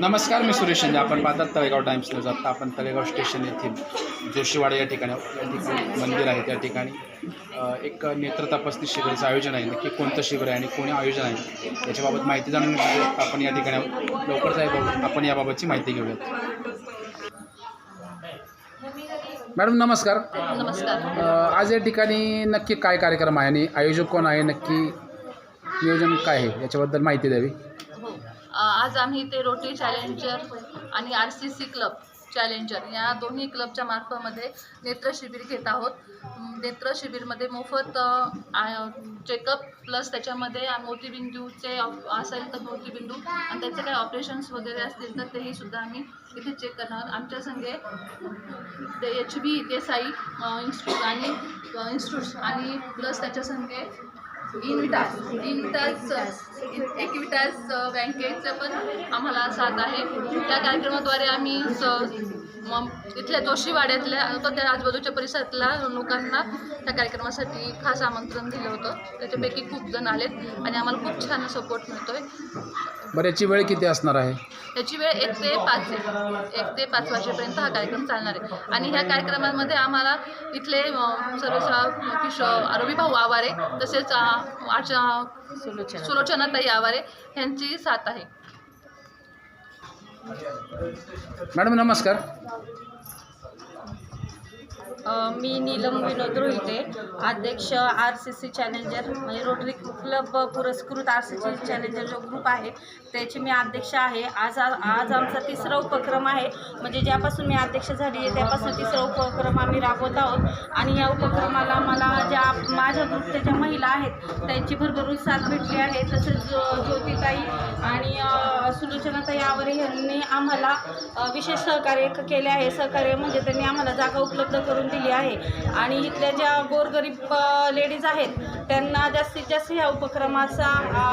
नमस्कार मी सुरेश शिंदे. आपण पाहतात तळेगाव टाइम्सला जात. आपण तळेगाव स्टेशन येथील जोशीवाडा या ठिकाणी या ठिकाणी मंदिर आहे त्या ठिकाणी. एक नेत्र तपासणी शिबिराचं आयोजन आहे. नक्की कोणतं शिबिर आहे आणि कोणी आयोजन आहे याच्याबाबत माहिती जाणून. आपण या ठिकाणी. लवकरच आहे बघू. आपण याबाबतची माहिती घेऊयात. मॅडम नमस्कार. नमस्कार. आज या ठिकाणी नक्की काय कार्यक्रम आहे आणि आयोजक कोण आहे? नक्की नियोजन काय आहे? याच्याबद्दल माहिती द्यावी. आज आम्ही ते रोटरी चॅलेंजर आणि R C C club challenger या दोन्ही क्लबच्या मार्फतमध्ये नेत्र शिबिर घेत आहोत नेत्रशिबिरमध्ये नेत्र शिबिरमध्ये मोफत चेकअप प्लस त्याच्यामध्ये मोतीबिंदूचे ऑप- असेल तर मोतीबिंदू आणि त्याचे काही ऑपरेशन्स वगैरे असतील तर तेही सुद्धा आम्ही इथे चेक करणार आहोत. आमच्या संगे ते एच बी देसाई इन्स्टिट्यूट आणि इन्स्टिट्यूट आणि प्लस त्याच्या संगे इन्विटास इन्विटास एक्विटास बँकेचं पण आम्हाला साथ आहे. त्या कार्यक्रमाद्वारे आम्ही स म- इथल्या जोशीवाड्यातल्या तो त्या आजूबाजूच्या परिसरातल्या लोकांना त्या कार्यक्रमासाठी खास आमंत्रण दिलं होतं. त्याच्यापैकी खूप जण आलेत आणि आम्हाला खूप छान सपोर्ट मिळतोय. बरं याची वेळ किती असणार आहे? याची वेळ एक ते पाच आहे. एक ते पाच वाजेपर्यंत हा कार्यक्रम चालणार आहे. आणि ह्या कार्यक्रमामध्ये आम्हाला इथले अ, सर्व किशोर आरोबी भाऊ आवारे तसेच अ, आचा सुलोचनाताई आवारे ह्यांची साथ आहे. मॅडम नमस्कार. मी नीलम विनोद रोहिते अध्यक्ष आर सी सी चॅलेंजर म्हणजे रोटरी क्लब पुरस्कृत आर सी सी चॅलेंजर जो ग्रुप आहे त्याची मी अध्यक्ष आहे. आज आज आमचा तिसरा उपक्रम आहे. म्हणजे ज्यापासून मी अध्यक्ष झाली आहे त्यापासून तिसरा उपक्रम आम्ही राबवत आहोत. आणि या उपक्रमाला मला ज्या माझ्या ग्रुपच्या ज्या महिला आहेत त्यांची भरभरून साथ भेटली आहे. तसेच ज्योतिताई आणि सुलोचना सुलोचनाताई यांनी आम्हाला विशेष सहकार्य क- केले आहे. सहकार्य म्हणजे त्यांनी आम्हाला जागा उपलब्ध करून दिली आहे. आणि इथल्या ज्या गोरगरीब लेडीज आहेत त्यांना जास्तीत जास्त ह्या उपक्रमाचा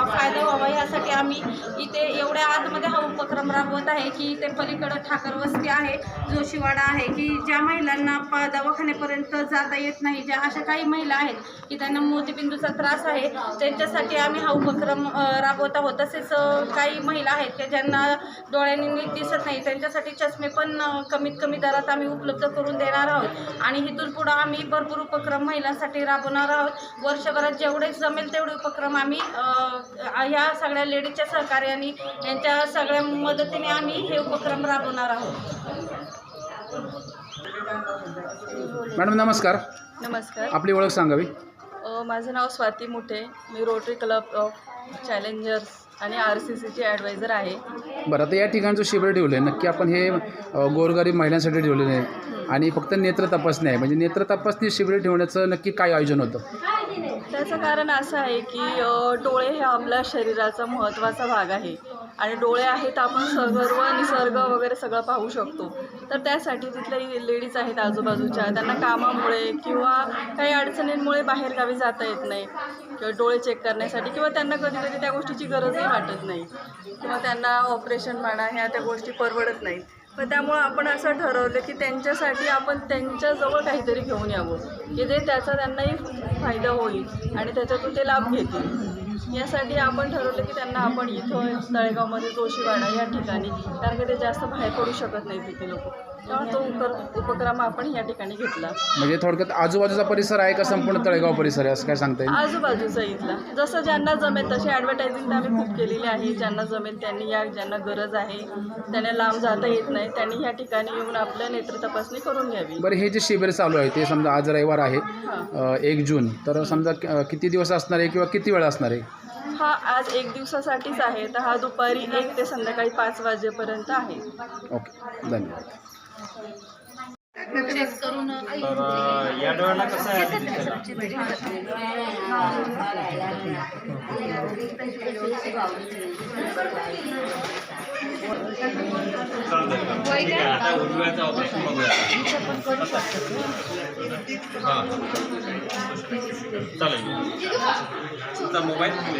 फायदा व्हावा यासाठी आम्ही इथे एवढ्या आतमध्ये हा उपक्रम राबवत आहे की इथे पलीकडं ठाकर वस्ती आहे जोशीवाडा आहे की ज्या महिलांना प दवाखान्यापर्यंत जाता येत नाही ज्या अशा काही महिला आहेत की त्यांना मोतीबिंदूचा त्रास आहे त्यांच्यासाठी आम्ही हा उपक्रम राबवत आहोत. तसेच काही महिला आहेत की ज्यांना डोळ्यांनी नीट दिसत नाही. त्यांच्यासाठी चष्मे पण कमीत कमी दरात आम्ही उपलब्ध करून देणार आहोत. आणि इथून पुढं आम्ही भरपूर उपक्रम महिलांसाठी राबवणार आहोत. वर्षभरात जेवढे जमेल तेवढे उपक्रम आम्ही ह्या सगळ्या लेडीजच्या सहकार्याने यांच्या सगळ्या मदतीने आम्ही हे उपक्रम राबवणार आहोत. मॅडम नमस्कार. नमस्कार. आपली ओळख सांगावी. अ, माझं नाव स्वाती मुठे. मी रोटरी क्लब ऑफ चॅलेंजर्स आणि आर सी सीचे ॲडवायझर आहे. बरं आता या ठिकाणचं शिबिर ठेवलं आहे नक्की आपण हे अ, गोरगरीब महिलांसाठी ठेवलेलं आहे. आणि फक्त नेत्र तपासणी आहे. म्हणजे नेत्र तपासणी शिबिर ठेवण्याचं नक्की काय आयोजन होतं? त्याचं कारण असं आहे की डोळे हे आपल्या शरीराचा महत्त्वाचा भाग आहे. आणि डोळे आहेत आपण सर्व निसर्ग वगैरे सगळं पाहू शकतो. तर त्यासाठी तिथल्या लेडीज आहेत आजूबाजूच्या. त्यांना कामामुळे किंवा काही अडचणींमुळे बाहेरगावी जाता येत नाही. किंवा डोळे चेक करण्यासाठी किंवा त्यांना कधी कधी त्या गोष्टीची गरजही वाटत नाही. किंवा त्यांना ऑपरेशन म्हणा ह्या त्या गोष्टी परवडत नाहीत. पण त्यामुळं आपण असं ठरवलं की त्यांच्यासाठी आपण त्यांच्याजवळ काहीतरी घेऊन यावं की जे त्याचा त्यांनाही फायदा होईल आणि त्याच्यातून ते लाभ घेतील. यासाठी आपण ठरवलं की त्यांना आपण इथं तळेगावमध्ये जोशीवाडा या ठिकाणी कारण की ते जास्त बाहेर पडू शकत नाही तिथे लोक. त्यामुळे तो उकर उपक्रम आपण या ठिकाणी घेतला. म्हणजे थोडक्यात आजूबाजूचा परिसर आहे का संपूर्ण तळेगाव परिसर आहे असं काय सांगता येईल? आजूबाजूचा इथला. जसं ज्यांना जमेल तशी ॲडव्हर्टायझिंग आम्ही खूप केलेली आहे. ज्यांना जमेल त्यांनी या ज्यांना गरज आहे त्यांना लांब जाता येत नाही त्यांनी या ठिकाणी येऊन आपलं नेत्र तपासणी करून घ्यावी. बरं हे जे शिबिर चालू आहे ते समजा आज रविवार आहे अ, एक जून. तर समजा किती दिवस असणार आहे किंवा किती वेळ असणार आहे? हा आज एक दिवसासाठीच आहे. तर हा दुपारी एक ते संध्याकाळी पाच वाजेपर्यंत आहे. ओके. धन्यवाद. या डोळ्याला कसं आहे ऑपरेशन बघूया. हां. चालेल. the mobile to the